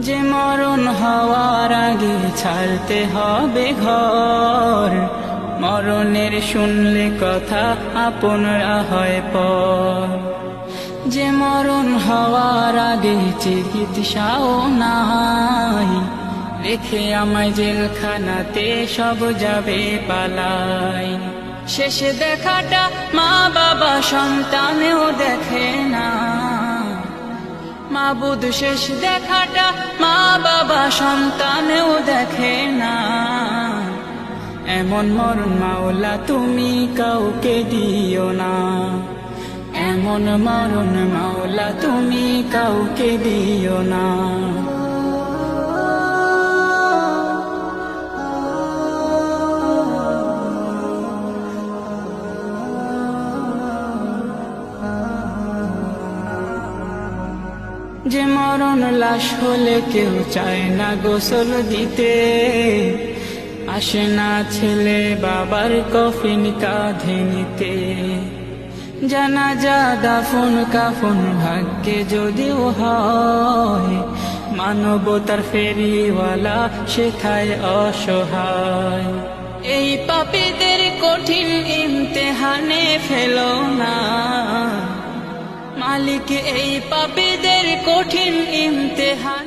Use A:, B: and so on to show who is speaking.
A: যে মরণ হওয়ার আগে ছাড়তে হবে ঘর। মরণের শুনলে কথা আপনরা হয় পর। যে মরণ হওয়ার আগে চিকিৎসাও নাই, রেখে আমায় জেলখানাতে সব যাবে পালাই। শেষে দেখাটা মা বাবা সন্তানেও দেখে না মা বুধ শেষ দেখাটা মা বাবা সন্তানেও দেখে না। এমন মরণ মাওলা তুমি কাউকে দিও না। এমন মরণ মাওলা তুমি কাউকে দিও না। যে মরণ লাশ হলে কেউ চায় না গোসল দিতে। আসে না ছেলে বাবার কফিন কাঁধে নিতে। জানাজা দাফন কাফন ভাগ্যে যদিও হয়, মানবতার ফেরিওয়ালা শেখায় অসহায়। এই পাপীদের কঠিন ইমতেহানে ফেলো না। মালিক এই পাপীদের কঠিন ইমতেহান।